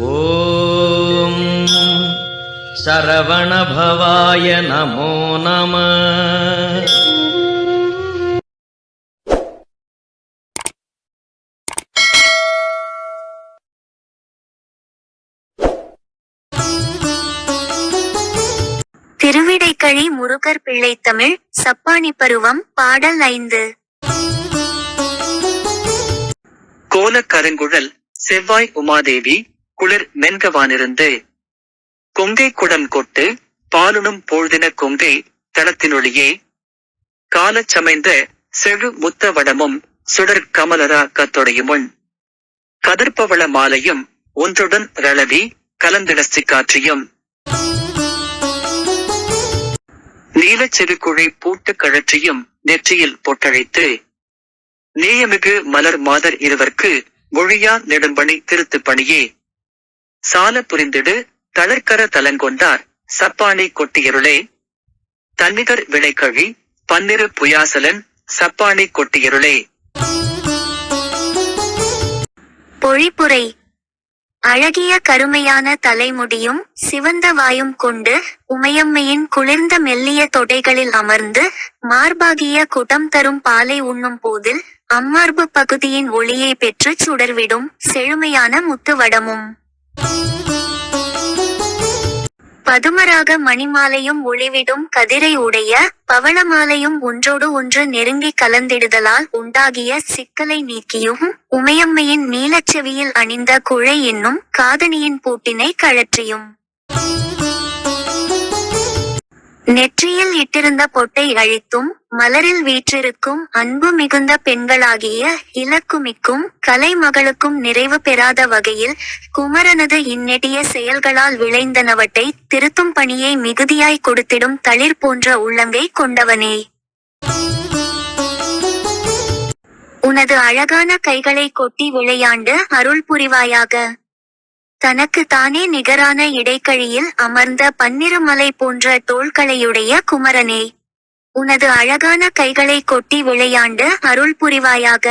ஓம். சரவணபவாய நமோ நம. திருவிடைக்கழி முருகர் பிள்ளை தமிழ் சப்பானி பருவம் பாடல் ஐந்து. கோலக்கருங்குழல் செவ்வாய் உமாதேவி குளிர் மென்கவானிருந்து கொங்கை குடம் கொட்டு பாலுனும் போழ்தின கொங்கை தளத்தினொழியே காலச் சமைந்த செழு முத்த வடமும் சுடர் கமலரா கத்தொடையுமுன். கதிர்பவள மாலையும் ஒன்றுடன் ரளவி கலந்திடசி காற்றியும். நீலச் செவிக்குழை பூட்டு கழற்றியும் நெற்றியில் பொட்டழைத்து நேயமிகு மலர் மாதர் இருவர்க்கு மொழியா நெடும்பணி திருத்து பணியே சால புரிந்திடு தளர்க்கர தலங்கொண்டார் சப்பானை கொட்டியருளே. தன்னிதர் விளைக்கழி பன்னிரு புயாசலன் சப்பானை கொட்டியருளே. பொழிப்புரை அழகிய கருமையான தலைமுடியும் சிவந்த வாயும் கொண்டு உமையம்மையின் குளிர்ந்த மெல்லிய தொடைகளில் அமர்ந்து மார்பாகிய குடம் தரும் பாலை உண்ணும் போதில் அம்மார்பு பகுதியின் ஒளியை பெற்று சுடர்விடும் செழுமையான முத்துவடமும் பதுமராக மணிமாலையும் ஒளிவிடும் கதிரை உடைய பவளமாலையும் ஒன்றோடு ஒன்று நெருங்கி கலந்திடுதலால் உண்டாகிய சிக்கலை நீக்கியும் உமையம்மையின் நீலச்செவியில் அணிந்த குழை என்னும் காதணியின் பூட்டினை கழற்றியும். நெற்றியில் இட்டிருந்த பொட்டை அழித்தும் மலரில் வீற்றிருக்கும் அன்பு மிகுந்த பெண்களாகிய இலக்குமிக்கும் கலைமகளுக்கும் நிறைவு பெறாத வகையில் குமரனது இந்நெடிய செயல்களால் விளைந்தனவற்றை திருத்தும் பணியை மிகுதியாய் கொடுத்திடும் தளிர் போன்ற உள்ளங்கை கொண்டவனே. உனது அழகான கைகளை கொட்டி விளையாண்டு அருள் புரிவாயாக. தனக்கு தானே நிகரான இடைக்கழியில் அமர்ந்த பன்னிருமலை போன்ற தோள்களையுடைய குமரனே உனது அழகான கைகளை கொட்டி விளையாண்டு அருள் புரிவாயாக.